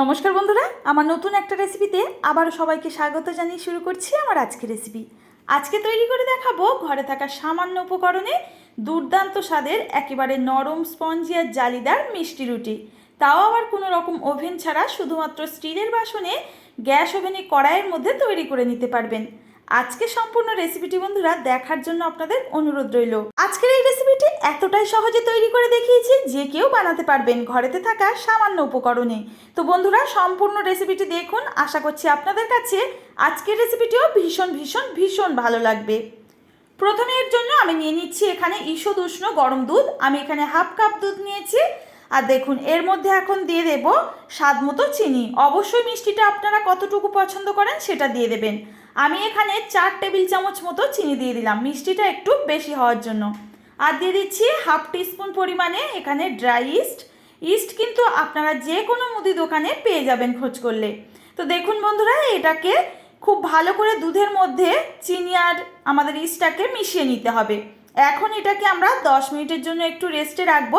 নমস্কার বন্ধুরা, আমার নতুন একটা রেসিপিতে আবার সবাইকে স্বাগত জানিয়ে শুরু করছি আমার আজকের রেসিপি আজকে তৈরি করে দেখাবো ঘরে থাকা সামান্য উপকরণে দুর্দান্ত স্বাদের একেবারে নরম স্পঞ্জি আর জালিদার মিষ্টি রুটি। তাও আবার কোনো রকম ওভেন ছাড়া শুধুমাত্র স্টিলের বাসনে গ্যাস ওভেনে কড়াইয়ের মধ্যে তৈরি করে নিতে পারবেন। আজকে সম্পূর্ণ রেসিপিটি বন্ধুরা দেখার জন্য আপনাদের অনুরোধ রইল। আজকের এই রেসিপিটি এতটাই সহজে তৈরি করে দেখিয়েছি যে কেউ বানাতে পারবেন ঘরেতে থাকা সামান্য উপকরণে। তো বন্ধুরা, সম্পূর্ণ রেসিপিটি দেখুন, আশা করছি আপনাদের কাছে আজকের রেসিপিটিও ভীষণ ভীষণ ভীষণ ভালো লাগবে। প্রথমে এর জন্য আমি নিয়ে নিচ্ছি এখানে ঈষদ উষ্ণ গরম দুধ। আমি এখানে হাফ কাপ দুধ নিয়েছি। আর দেখুন, এর মধ্যে এখন দিয়ে দেব স্বাদ মতো চিনি। অবশ্যই মিষ্টিটা আপনারা কতটুকু পছন্দ করেন সেটা দিয়ে দেবেন। আমি এখানে চার টেবিল চামচ মতো চিনি দিয়ে দিলাম। মিষ্টিটা একটু বেশি হওয়ার জন্য। আর দিয়ে দিচ্ছি হাফ টিস্পুন পরিমাণে এখানে ড্রাই ইস্ট। ইস্ট কিন্তু আপনারা যে কোনো মুদি দোকানে পেয়ে যাবেন খোঁজ করলে। তো দেখুন বন্ধুরা, এটাকে খুব ভালো করে দুধের মধ্যে চিনি আর আমাদের ইস্টটাকে মিশিয়ে নিতে হবে। এখন এটাকে আমরা দশ মিনিটের জন্য একটু রেস্টে রাখব।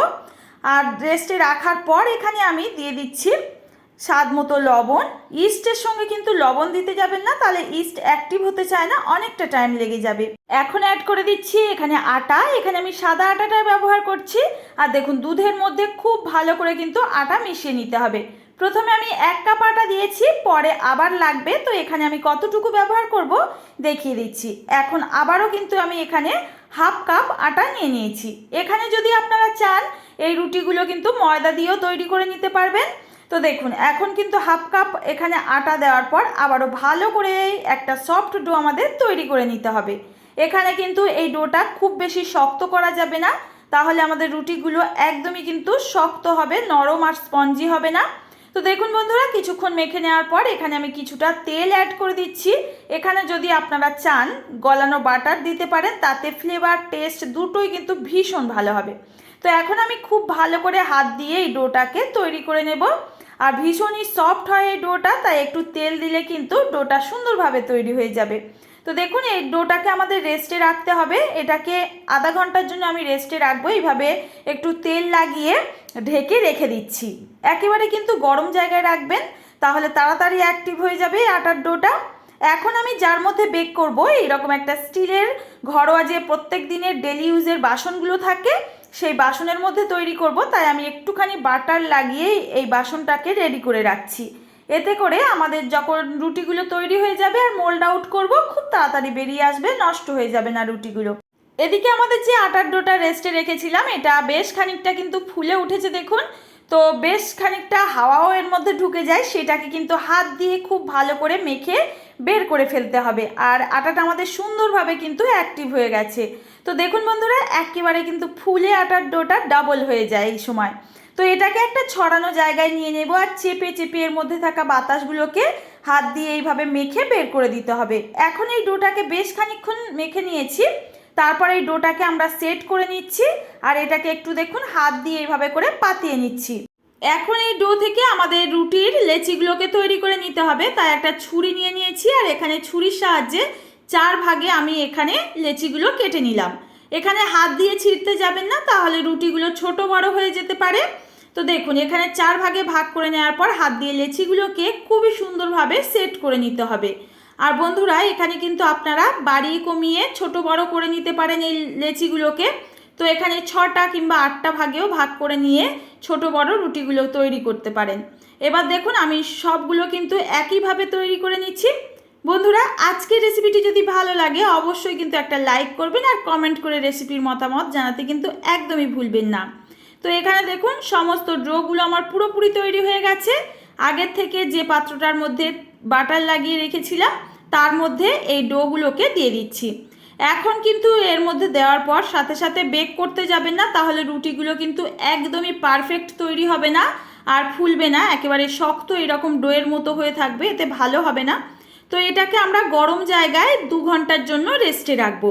আর রেস্টে রাখার পর এখানে আমি দিয়ে দিচ্ছি স্বাদ মতো লবণ। ইস্টের সঙ্গে কিন্তু লবণ দিতে যাবেন না, তাহলে ইস্ট অ্যাক্টিভ হতে চায় না, অনেকটা টাইম লেগে যাবে। এখন অ্যাড করে দিচ্ছি এখানে আটা। এখানে আমি সাদা আটাটা ব্যবহার করছি। আর দেখুন, দুধের মধ্যে খুব ভালো করে কিন্তু আটা মিশিয়ে নিতে হবে। প্রথমে আমি এক কাপ আটা দিয়েছি, পরে আবার লাগবে। তো এখানে আমি কতটুকু ব্যবহার করব দেখিয়ে দিচ্ছি। এখন আবারও কিন্তু আমি এখানে হাফ কাপ আটা নিয়ে নিয়েছি। এখানে যদি আপনারা চান, এই রুটিগুলো কিন্তু ময়দা দিয়েও তৈরি করে নিতে পারবেন। তো দেখুন, এখন কিন্তু হাফ কাপ এখানে আটা দেওয়ার পর আবারও ভালো করে একটা সফট ডো আমাদের তৈরি করে নিতে হবে। এখানে কিন্তু এই ডোটা খুব বেশি শক্ত করা যাবে না, তাহলে আমাদের রুটিগুলো একদমই কিন্তু শক্ত হবে, নরম আর স্পঞ্জি হবে না। তো দেখুন বন্ধুরা, কিছুক্ষণ মেখে নেওয়ার পর এখানে আমি কিছুটা তেল অ্যাড করে দিচ্ছি। এখানে যদি আপনারা চান, গলানো বাটার দিতে পারেন, তাতে ফ্লেভার, টেস্ট দুটোই কিন্তু ভীষণ ভালো হবে। তো এখন আমি খুব ভালো করে হাত দিয়ে এই ডোটাকে তৈরি করে নেব। আর ভীষণই সফট হয় এই ডোটা, তাই একটু তেল দিলে কিন্তু ডোটা সুন্দরভাবে তৈরি হয়ে যাবে। তো দেখুন, এই ডোটাকে আমাদের রেস্টে রাখতে হবে। এটাকে আধা ঘণ্টার জন্য আমি রেস্টে রাখব। এইভাবে একটু তেল লাগিয়ে ঢেকে রেখে দিচ্ছি। একেবারে কিন্তু গরম জায়গায় রাখবেন, তাহলে তাড়াতাড়ি অ্যাক্টিভ হয়ে যাবে আটার ডোটা। এখন আমি যার মধ্যে বেক করব, এইরকম একটা স্টিলের ঘরোয়া যে প্রত্যেক দিনের ডেলি ইউজের বাসনগুলো থাকে সেই বাসনের মধ্যে তৈরি করব, তাই আমি একটুখানি বাটার লাগিয়েই এই বাসনটাকে রেডি করে রাখছি। এতে করে আমাদের যখন রুটিগুলো তৈরি হয়ে যাবে আর মোল্ড আউট করব, খুব তাড়াতাড়ি বেরিয়ে আসবে, নষ্ট হয়ে যাবে না রুটিগুলো। এদিকে আমাদের যে আটার ডোটা রেস্টে রেখেছিলাম, এটা বেশ খানিকটা কিন্তু ফুলে উঠেছে দেখুন। তো বেশ খানিকটা হাওয়াও এর মধ্যে ঢুকে যায়, সেটাকে কিন্তু হাত দিয়ে খুব ভালো করে মেখে বের করে ফেলতে হবে। আর আটাটা আমাদের সুন্দরভাবে কিন্তু অ্যাক্টিভ হয়ে গেছে। তো দেখুন বন্ধুরা, একেবারে কিন্তু ফুলে আটার ডোটা ডাবল হয়ে যায় এই সময়। তো এটাকে একটা ছড়ানো জায়গায় নিয়ে নেব আর চেপে চেপে এর মধ্যে থাকা বাতাসগুলোকে হাত দিয়ে এইভাবে মেখে বের করে দিতে হবে। এখন এই ডোটাকে বেশ খানিকক্ষণ মেখে নিয়েছি। তারপর এই ডোটাকে আমরা সেট করে নিচ্ছি আর এটাকে একটু দেখুন, হাত দিয়ে এইভাবে করে পাতিয়ে নিচ্ছি। এখন এই ডো থেকে আমাদের রুটির লেচিগুলোকে তৈরি করে নিতে হবে। তাই একটা ছুরি নিয়ে নিয়েছি আর এখানে ছুরির সাহায্যে চার ভাগে আমি এখানে লেচিগুলো কেটে নিলাম। এখানে হাত দিয়ে ছিঁড়তে যাবেন না, তাহলে রুটিগুলো ছোট বড় হয়ে যেতে পারে। তো দেখুন, এখানে চার ভাগে ভাগ করে নেওয়ার পর হাত দিয়ে লেচিগুলোকে খুবই সুন্দরভাবে সেট করে নিতে হবে। আর বন্ধুরা, এখানে কিন্তু আপনারা বাড়ি কমিয়ে ছোট বড় করে নিতে পারেন এই লেচিগুলোকে। তো এখানে ছটা কিংবা আটটা ভাগেও ভাগ করে নিয়ে ছোট বড় রুটিগুলো তৈরি করতে পারেন। এবার দেখুন, আমি সবগুলো কিন্তু একইভাবে তৈরি করে নিচ্ছি। বন্ধুরা, আজকের রেসিপিটি যদি ভালো লাগে, অবশ্যই কিন্তু একটা লাইক করবেন আর কমেন্ট করে রেসিপির মতামত জানাতে কিন্তু একদমই ভুলবেন না। তো এখানে দেখুন, সমস্ত ড্রোগুলো আমার পুরোপুরি তৈরি হয়ে গেছে। আগের থেকে যে পাত্রটার মধ্যে বাটার লাগিয়ে রেখেছিলাম, তার মধ্যে এই ডোগুলোকে দিয়ে দিচ্ছি। এখন কিন্তু এর মধ্যে দেওয়ার পর সাথে সাথে বেক করতে যাবেন না, তাহলে রুটিগুলো কিন্তু একদমই পারফেক্ট তৈরি হবে না আর ফুলবে না, একেবারে শক্ত এরকম ডোয়ের মতো হয়ে থাকবে, এতে ভালো হবে না। তো এটাকে আমরা গরম জায়গায় দু ঘণ্টার জন্য রেস্টে রাখব।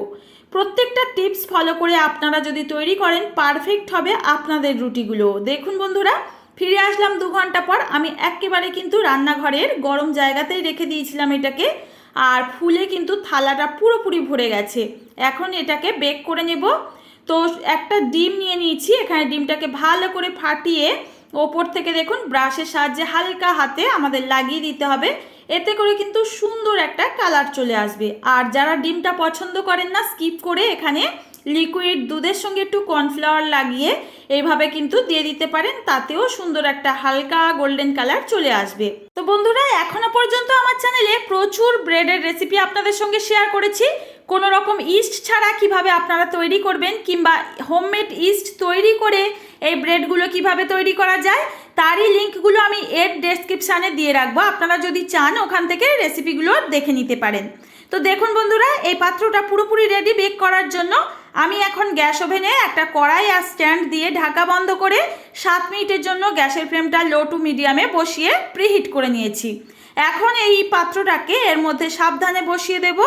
প্রত্যেকটা টিপস ফলো করে আপনারা যদি তৈরি করেন, পারফেক্ট হবে আপনাদের রুটিগুলো। দেখুন বন্ধুরা ফিরে আসলাম দু ঘণ্টা পর। আমি একেবারে কিন্তু রান্নাঘরের গরম জায়গাতেই রেখে দিয়েছিলাম এটাকে। আর ফুলে কিন্তু থালাটা পুরোপুরি ভরে গেছে। এখন এটাকে বেক করে নেব। তো একটা ডিম নিয়ে নিয়েছি। এখানে ডিমটাকে ভালো করে ফাটিয়ে ওপর থেকে দেখুন ব্রাশের সাহায্যে হালকা হাতে আমাদের লাগিয়ে দিতে হবে। এতে করে কিন্তু সুন্দর একটা কালার চলে আসবে। আর যারা ডিমটা পছন্দ করেন না স্কিপ করে এখানে লিকুইড দুধের সঙ্গে একটু কর্নফ্লাওয়ার লাগিয়ে এইভাবে কিন্তু দিয়ে দিতে পারেন, তাতেও সুন্দর একটা হালকা গোল্ডেন কালার চলে আসবে। তো বন্ধুরা, এখনও পর্যন্ত আমার চ্যানেলে প্রচুর ব্রেডের রেসিপি আপনাদের সঙ্গে শেয়ার করেছি। কোনো রকম ইস্ট ছাড়া কীভাবে আপনারা তৈরি করবেন কিংবা হোমমেড ইস্ট তৈরি করে এই ব্রেডগুলো কীভাবে তৈরি করা যায়, তারই লিঙ্কগুলো আমি এর ডেসক্রিপশানে দিয়ে রাখব। আপনারা যদি চান, ওখান থেকে রেসিপিগুলো দেখে নিতে পারেন। তো দেখুন বন্ধুরা, এই পাত্রটা পুরোপুরি রেডি বেক করার জন্য আমি এখন গ্যাস ওভেনে একটা কড়াই আর স্ট্যান্ড দিয়ে ঢাকা বন্ধ করে সাত মিনিটের জন্য গ্যাসের ফ্লেমটা লো টু মিডিয়ামে বসিয়ে প্রিহিট করে নিয়েছি। এখন এই পাত্রটাকে এর মধ্যে সাবধানে বসিয়ে দেব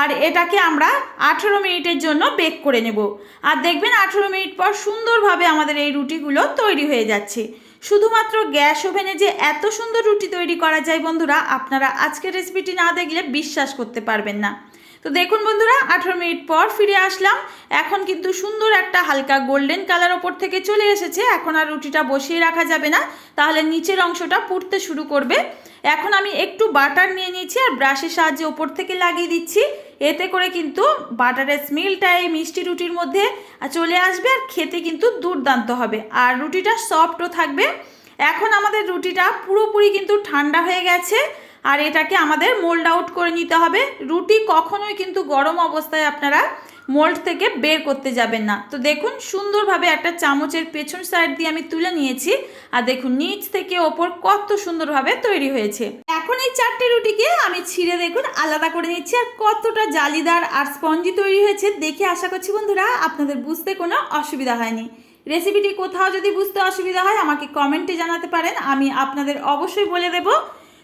আর এটাকে আমরা আঠেরো মিনিটের জন্য বেক করে নেব। আর দেখবেন আঠেরো মিনিট পর সুন্দরভাবে আমাদের এই রুটিগুলো তৈরি হয়ে যাচ্ছে। শুধুমাত্র গ্যাস ওভেনে যে এত সুন্দর রুটি তৈরি করা যায় বন্ধুরা, আপনারা আজকের রেসিপিটি না দেখলে বিশ্বাস করতে পারবেন না। তো দেখুন বন্ধুরা, আঠেরো মিনিট পর ফিরে আসলাম। এখন কিন্তু সুন্দর একটা হালকা গোল্ডেন কালার ওপর থেকে চলে এসেছে। এখন আর রুটিটা বসিয়ে রাখা যাবে না। তাহলে নিচের অংশটা পুড়তে শুরু করবে। এখন আমি একটু বাটার নিয়ে নিয়েছি আর ব্রাশের সাহায্যে ওপর থেকে লাগিয়ে দিচ্ছি। এতে করে কিন্তু বাটারের স্মেলটা এই মিষ্টি রুটির মধ্যে চলে আসবে আর খেতে কিন্তু দুর্দান্ত হবে। আর রুটিটা সফটও থাকবে। এখন আমাদের রুটিটা পুরোপুরি কিন্তু ঠান্ডা হয়ে গেছে। আর এটাকে আমাদের মোল্ড আউট করে নিতে হবে। রুটি কখনোই কিন্তু গরম অবস্থায় আপনারা মোল্ড থেকে বের করতে যাবেন না। তো দেখুন, সুন্দরভাবে একটা চামচের পেছন সাইড দিয়ে আমি তুলে নিয়েছি। আর দেখুন, নিচ থেকে ওপর কত সুন্দরভাবে তৈরি হয়েছে। এখন এই চারটে রুটিকে আমি ছিঁড়ে দেখুন, আলাদা করে নিচ্ছি। আর কতটা জালিদার আর স্পঞ্জি তৈরি হয়েছে দেখে আশা করছি বন্ধুরা, আপনাদের বুঝতে কোনো অসুবিধা হয়নি। রেসিপিটি কোথাও যদি বুঝতে অসুবিধা হয়, আমাকে কমেন্টে জানাতে পারেন। আমি আপনাদের অবশ্যই বলে দেবো।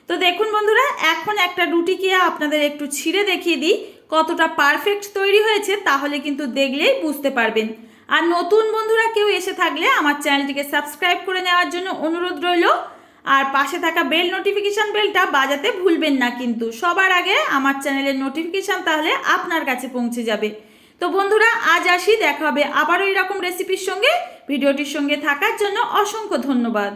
তো দেখুন বন্ধুরা, এখন একটা রুটিকে আপনাদের একটু ছিঁড়ে দেখিয়ে দিই। কতটা পারফেক্ট তৈরি হয়েছে তাহলে কিন্তু দেখলেই বুঝতে পারবেন। আর নতুন বন্ধুরা কেউ এসে থাকলে আমার চ্যানেলটিকে সাবস্ক্রাইব করে নেওয়ার জন্য অনুরোধ রইল। আর পাশে থাকা বেল নোটিফিকেশান বেলটা বাজাতে ভুলবেন না কিন্তু। সবার আগে আমার চ্যানেলের নোটিফিকেশান তাহলে আপনার কাছে পৌঁছে যাবে। তো বন্ধুরা, আজ আসি, দেখা হবে আবারও এরকম রেসিপির সঙ্গে। ভিডিওটির সঙ্গে থাকার জন্য অসংখ্য ধন্যবাদ।